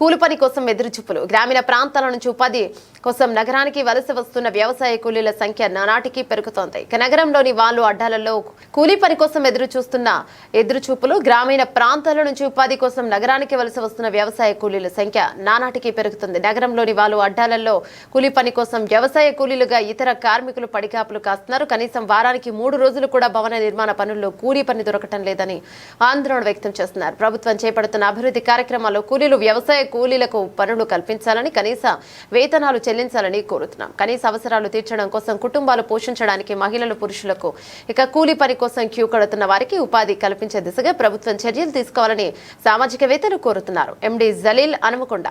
కూలి పని కోసం ఎదురుచూపులు. గ్రామీణ ప్రాంతాల నుంచి ఉపాధి కోసం నగరానికి వలస వస్తున్న వ్యవసాయ కూలీల సంఖ్య నానాటికి పెరుగుతోంది. ఇక నగరంలోని వాళ్ళు అడ్డాలలో కూలీ పని కోసం ఎదురు చూస్తున్న ఎదురుచూపులు గ్రామీణ ప్రాంతాల నుంచి ఉపాధి కోసం నగరానికి వలస వస్తున్న వ్యవసాయ కూలీల సంఖ్య నానాటికి పెరుగుతుంది. నగరంలోని వాళ్ళు అడ్డాలలో కూలీ పని కోసం వ్యవసాయ కూలీలుగా ఇతర కార్మికులు పడికాపులు కాస్తున్నారు. కనీసం వారానికి మూడు రోజులు కూడా భవన నిర్మాణ పనుల్లో కూలీ పని దొరకటం లేదని ఆందోళన వ్యక్తం చేస్తున్నారు. ప్రభుత్వం చేపడుతున్న అభివృద్ధి కార్యక్రమాల్లో కూలీలు వ్యవసాయ కూలీలకు పనులు కల్పించాలని కనీస వేతనాలు చెల్లించాలని కోరుతున్నాం కనీస అవసరాలు తీర్చడం కోసం కుటుంబాలు పోషించడానికి మహిళలు పురుషులకు ఇక కూలీ పని కోసం క్యూ కడుతున్న వారికి ఉపాధి కల్పించే దిశగా ప్రభుత్వం చర్యలు తీసుకోవాలని సామాజికవేత్తలు కోరుతున్నారు ఎండి జలీల్ అనుమకొండ